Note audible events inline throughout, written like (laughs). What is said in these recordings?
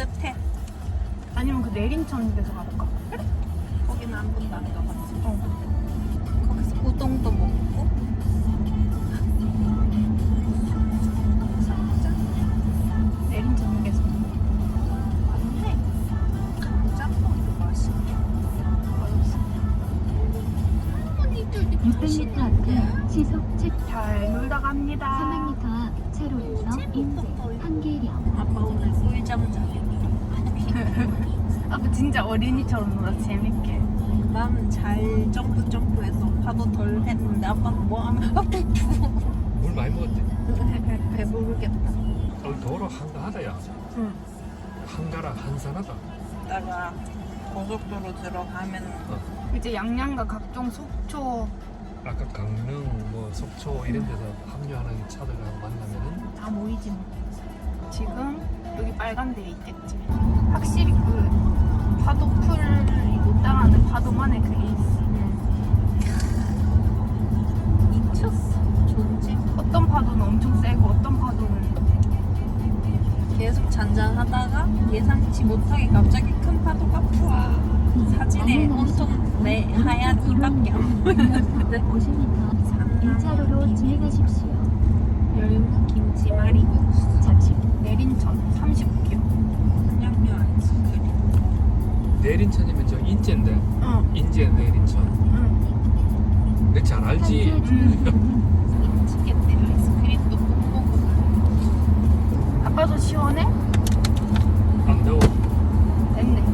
of 10. 한가하다야. 응. 한가라 한산하다. 이따가 고속도로 들어가면 이제 양양과 각종 속초 아까 강릉, 뭐 속초 이런 데서 합류하는 차들하고 만나면은 다 모이지 뭐. 지금 여기 빨간 데 있겠지. 확실히 그 파도 풀이 못 따라하는 파도만의 그게 있어. 미쳤어. 존재. 어떤 파도는 엄청 세고 어떤 파도는 계속 잔잔하다가 예상치 못하게 갑자기 큰 파도가 푸아 사진에 온통 내 하얀 이밖에 안 보이는데 50m 1차로로 진행하십시오. 열무 김치말이 잠시 후 내린천 39km. 한양류 아이스크림 내린천이면 저 인제인데 응, 인제 내린천. 응. 내잘 알지. 주의입니다. 미치겠네 아빠도 시원해? 안 더워. 됐네.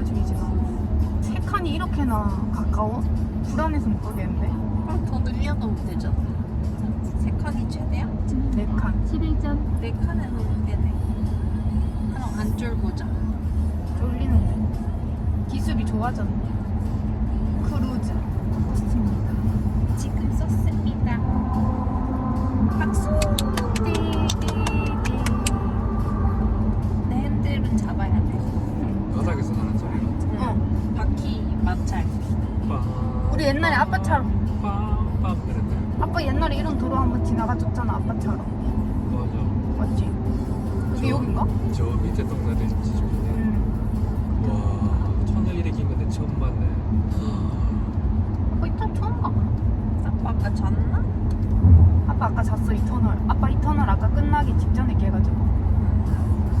내가 줄이지 마. 세 칸이 이렇게나 가까워? 불안해서 못 가겠는데? 그럼 더 늘려놓으면 되잖아 세 칸이 최대야? 네 칸. 11점 네 칸에 넣으면 되네 그럼 안 쫄보자 쫄리는데. 기술이 좋아졌네. 크루즈. 좋습니다. 지금 썼습니다 박수 (gasps) 봤네. 아빠 이터 처음 가. 아빠가 잤나? 아빠 아까 잤어, 이 터널. 아빠 이 터널 아까 끝나기 직전에 깨가지고.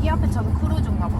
이 앞에 차도 크루즈인가 봐.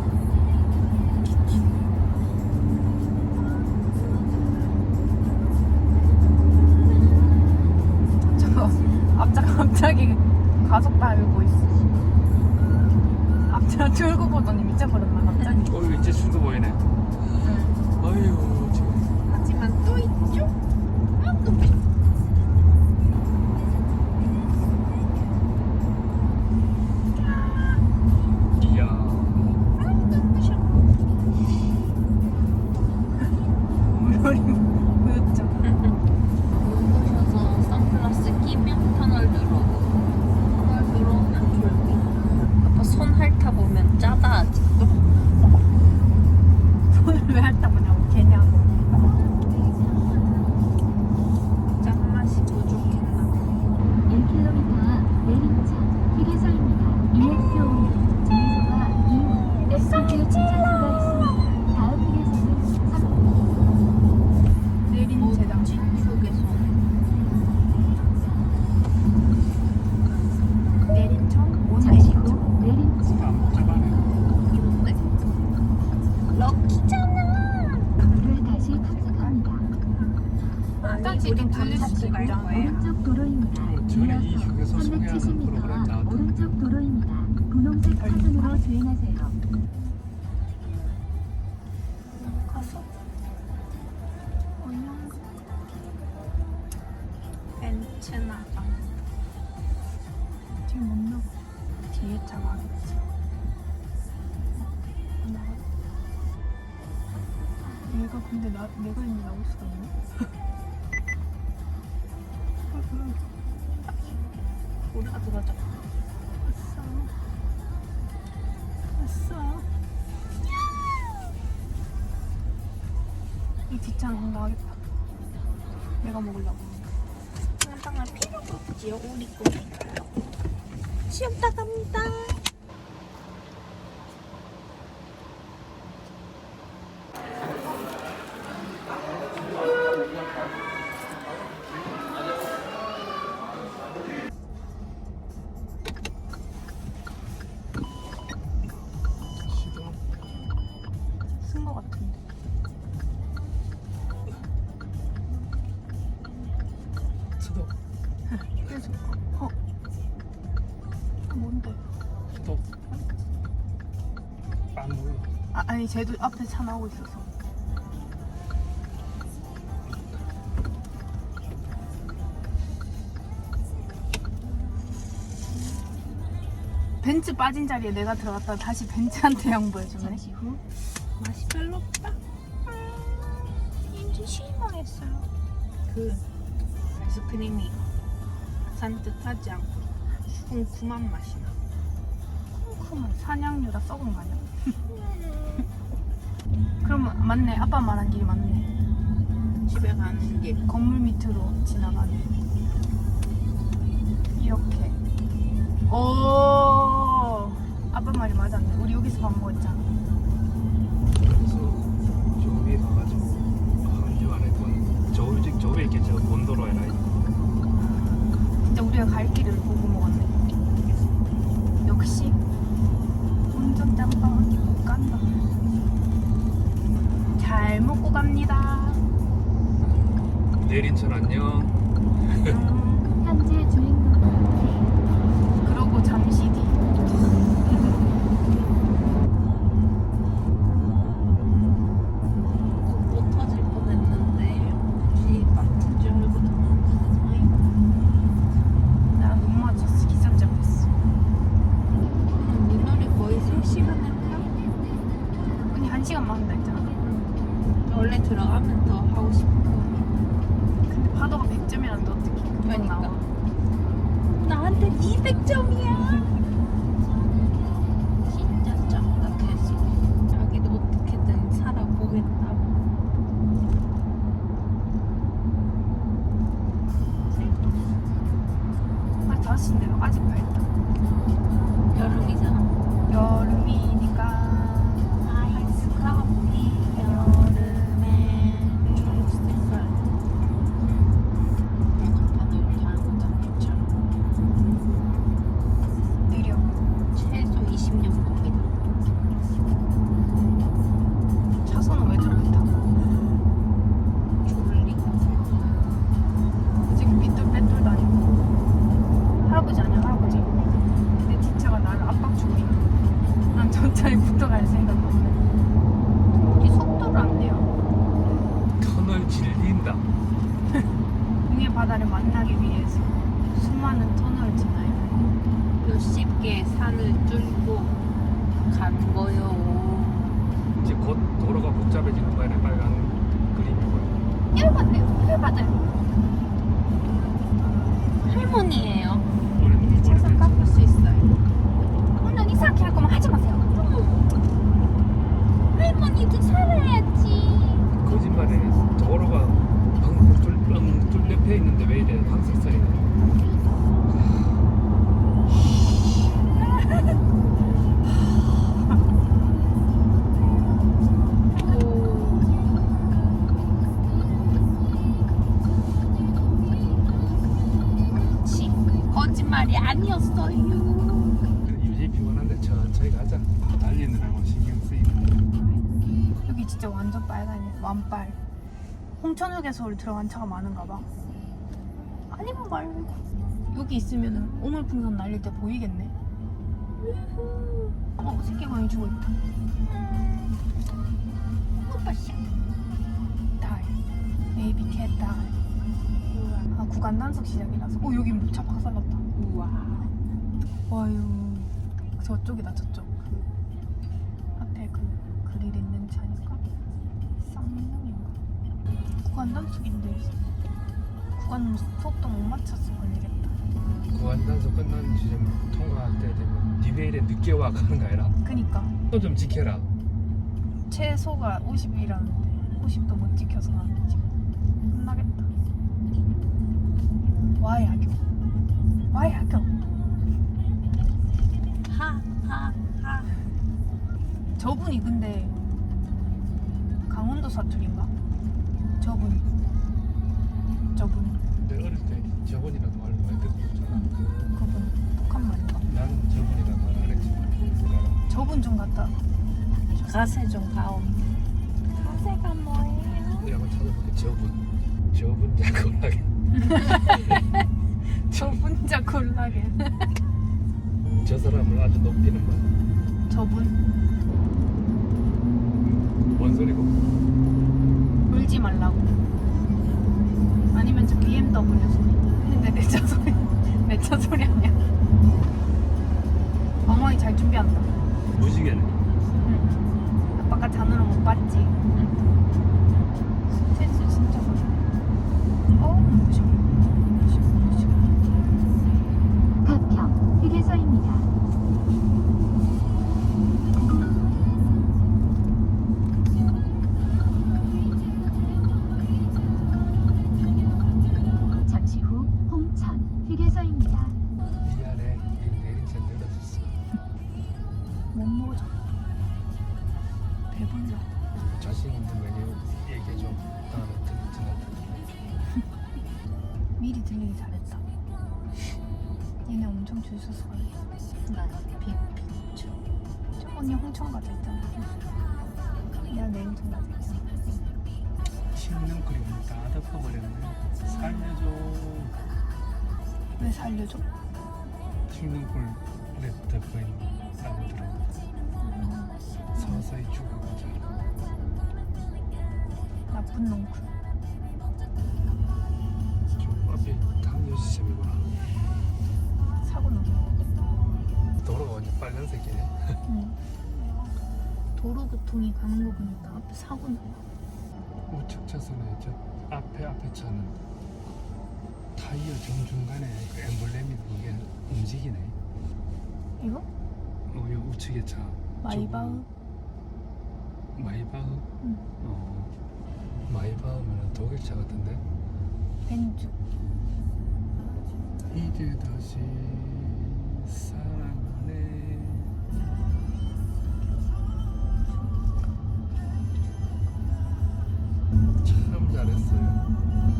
수도 갈 있다. 거예요. 오른쪽 도로입니다. 그 전에 이 휴게소 소개하는 370m 프로그램 앞 나왔던 오른쪽 도로입니다. 분홍색 차선으로 주행하세요. 가서 벤츠 나가 지금 못 나가. 뒤에 차가 나가. 얘가 근데 나 내가 있는 나올 수가 있네. 우리 가서 가자 왔어. 왔어. 이안 나가겠다. 내가 먹으려고. 상상할 필요가 없지요 우리 거니까요 쉬었다 갑니다 스톱 그래서 어. 뭔데? 스톱 안 보여 아 아니 쟤도 앞에 차 나오고 있어서. 벤츠 빠진 자리에 내가 들어갔다 다시 벤츠한테 양보해주네. 잠시 후 맛이 별로 없다 왠지 실망했어요 그 아이스크림이 산뜻하지 않고 쿰쿰한 맛이 나 쿰쿰한 사냥류라 썩은 거 아니야? (laughs) 그러면 맞네. 아빠 말한 길이 맞네. 집에 가는 길 건물 밑으로 지나가네. 이렇게. 오. 아빠 말이 맞았네. 우리 여기서 밥 먹었잖아. 그래서 저 위에 가가지고 합류 안 했던 저 위에 저 위에 있겠죠 곤도로에라 진짜 우리가 갈 길을 보고 먹었네. 역시 운전장밖에 못 간다. 잘 먹고 갑니다. 내린 천 안녕 음, 현재 주행 뚫고 간 거요. 이제 곧 도로가 복잡해지는 거야 빨간 그림이. 보여 열받네요. 열받아요 아니었어요 유지 피곤한데 천천히 가자 달리느라고 신경 쓰이고 여기 진짜 완전 빨간이야 완빨 홍천휴게소를 들어간 차가 많은가 봐. 아니면 말고 여기 있으면은 오물풍선 날릴 때 보이겠네. 어 새끼 고양이 죽어 있다. 오빠씨. 달. 베이비 캣 달. 아 구간 단속 시작이라서. 어 여기 차 박살났다. 와유. 저쪽이다 저쪽. 그 앞에 그 그릴 있는 차니까. 쌍용인가? 구간 단속인데 구간 속도 못 맞춰서 걸리겠다. 구간 단속 끝난 지점 통과할 때 되면 니네 일에 늦게 와 가는 거 아니라 그니까 또 좀 지켜라 최소가 50이라는데 50도 못 지켜서 나는 지금 끝나겠다. 와야교. 와야교. 저분이 근데 강원도 사투리인가? 저분. 저분. 내 어릴 때 저번이라도 말로 많이 듣고 있잖아 그분. 북한 말인가? 난 저번이라도 말안 했지만 저분 좀 갖다. 가세 좀 가옴 가세가 뭐예요? 내가 한번 찾아볼게 저분 저분 자꾸 하게 저분 자 곤라게. 저 사람을 아주 높이는 말. 저분. 뭔 소리고? 울지 말라고. 아니면 저 BMW 소리. 근데 내 차 소리. (laughs) 내 차 소리 아니야. 엉망이 잘 준비한다. 무지개네. 응. 아빠가 잔으로 못 봤지. 스트레스 진짜 많아. 어우, 무시 휴게소입니다. 꿀에 덮어있는 나무들은 음, 서서히 죽어가자. 나쁜 놈쿨. 저 앞에 당뇨 시점이구나. 사고 놈. 도로가 완전 빨간색이네. 응. 도로 교통이 가는 거 보니까 앞에 사고 나. 우측 차선에 저 앞에 앞에 차는 타이어 정중간에 그 엠블렘이 그게 움직이네. 이거? 어, 이 우측에 차. 마이바흐? 저거 마이바흐? 응. 어. 마이바흐면 독일 차 같은데? 벤주. 이제 다시 사랑하네. 참 잘했어요.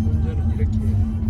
운전은 이렇게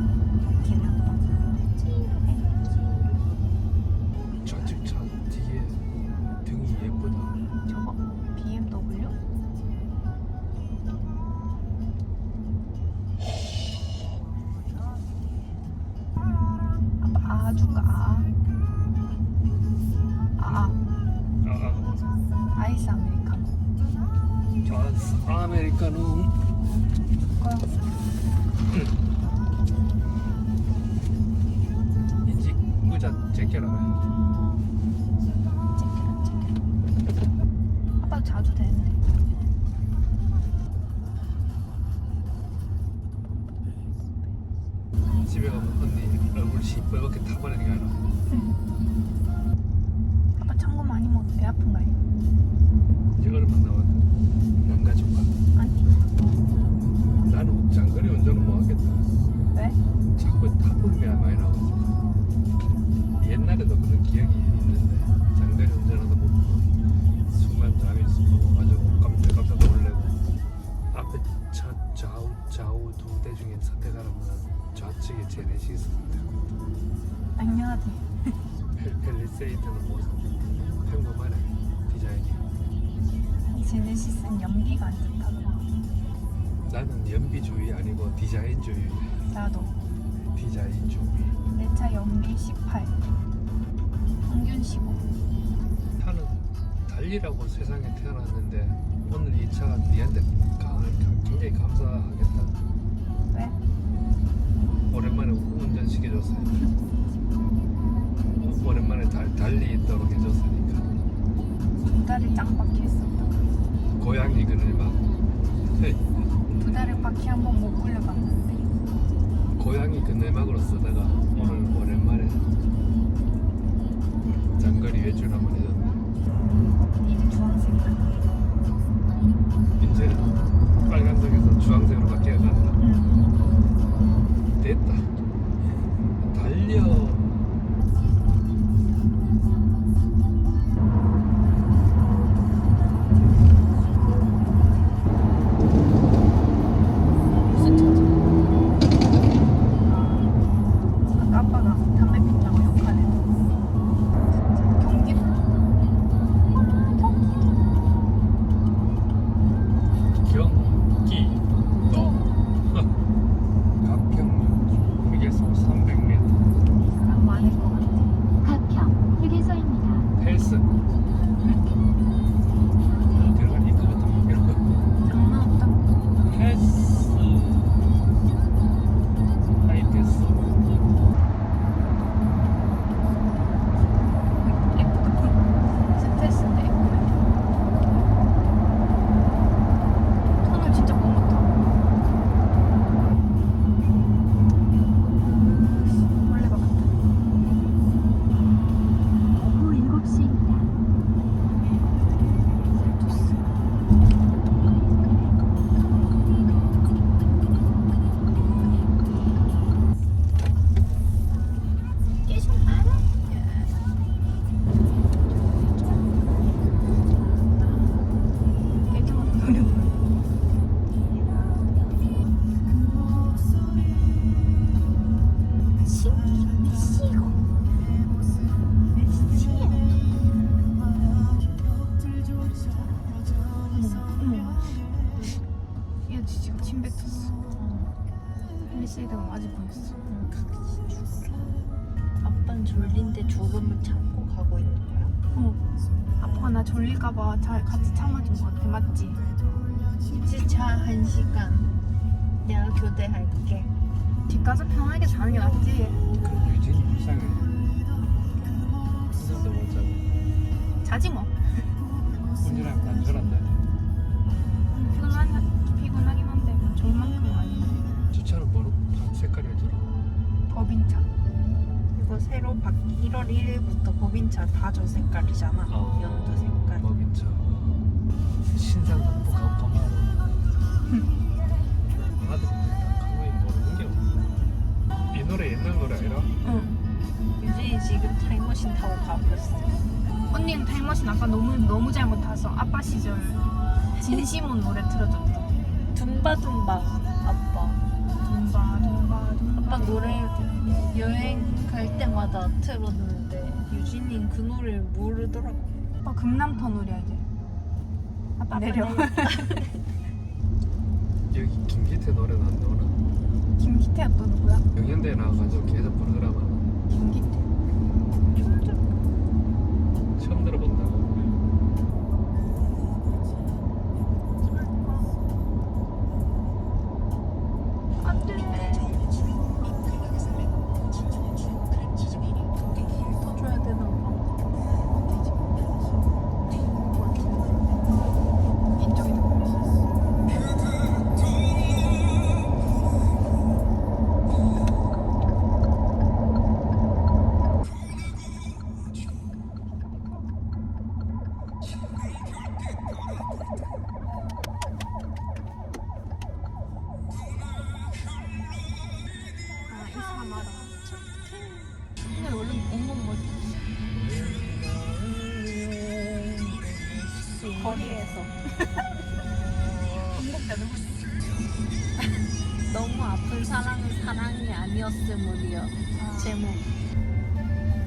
아빠도 자주 되는데. 집에 가면 언니 얼굴 시뻘겋게 타버리는 게 아니라 아빠 참고 많이 먹어 배 아픈 거 아니야? 이제 얼마 남았다. 망가줄까? 아니. 나는 장거리 운전은 못 하겠다. 왜? 자꾸 타불이야 많이 나와가지고 그런 기억이 있는데 장거리 운전하다 보면 순간 잠이 들어가지고 깜짝깜짝 놀래고 앞에 차 좌우 좌우 두 대 중에 선택하라면 좌측에 제네시스 선택 당연하지. 펠- 펠리세이드는 뭐 평범하네 디자인이 이 제네시스는 연비가 안 좋다더라. 나는 연비주의 아니고 디자인주의. 나도 디자인주의. 내 차 연비 18 15 나는 달리라고 세상에 태어났는데 오늘 이 차가 니한테 가- 굉장히 감사하겠다. 왜? 오랜만에 운전 시켜줬어요. 오랜만에 달, 달리도록 해줬으니까. 두 달을 짱 박혀있었다 고양이 그늘 막 헤이, 두 달을 바퀴 한번 못 굴려봤는데 고양이 그늘막으로 쓰다가 오늘 장거리 참아준 것 같아. 맞지? 이제 차한 시간. 내가 교대할게. 집 가서 편하게 자는 게 낫지. 그 유진이 불쌍해 혼자서 못 자고. 자지 뭐. 운전하면 간절한다 피곤한, 피곤하긴 한데 뭐 좋은 만큼은 아니네. 주차는 뭐로? 다 색깔이 어쩌라 법인차. 이거 새로 바 1월 1일부터 법인차 다 저 색깔이잖아. 연두 색깔. 법인차 신상 정보 감동하고 아들 가만히 모르는 게 없어 이 노래 옛날 노래 아니라? 응 유진이 지금 타임머신 타고 가고 있어. 언니는 타임머신 아까 너무 너무 잘못 타서 아빠 시절 진심온 노래 틀어줬다 둠바 둠바 아빠. 둠바 둠바 둠바 아빠 노래 여행 갈 때마다 틀었는데 유진이는 그 노래를 모르더라고. 아빠 금남터널이야 이제 아빠 내려 (laughs) 여기 김기태 노래는 안 나오나? 김기태야 또 누구야? 영현대에 나와가지고 계속 부르더라만 김기태 처음 들어본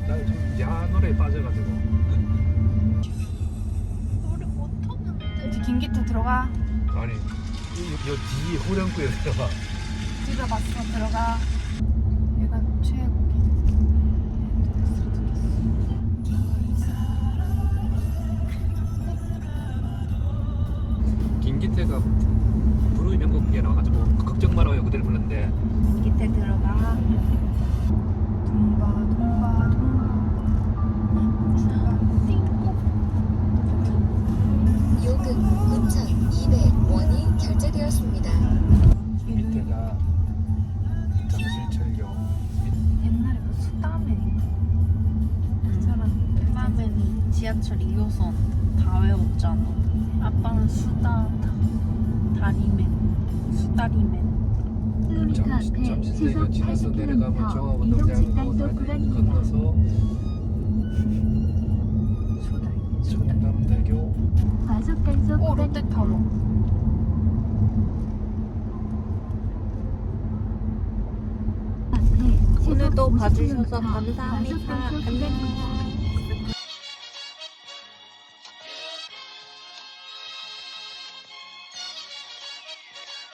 나는 좀 야한 노래에 빠져가지고 노래 못하는데. 이제 김기태 들어가. 아니 여 뒤에 호령구에 들어가. 찢어봤어 들어가 얘가 지하철 2호선 다 외웠잖아. 아빠는 수다, 다- 다리맨, 수다리맨. 잠실대교 시속 지나서 내려가면 80km 종합운동장하고 이동 단속 다시 구간입니다. 건너서 수다 성남대교 과속 단속 오 구간입니다. 롯데타워 오늘도 50km 봐주셔서 감사합니다. 안녕.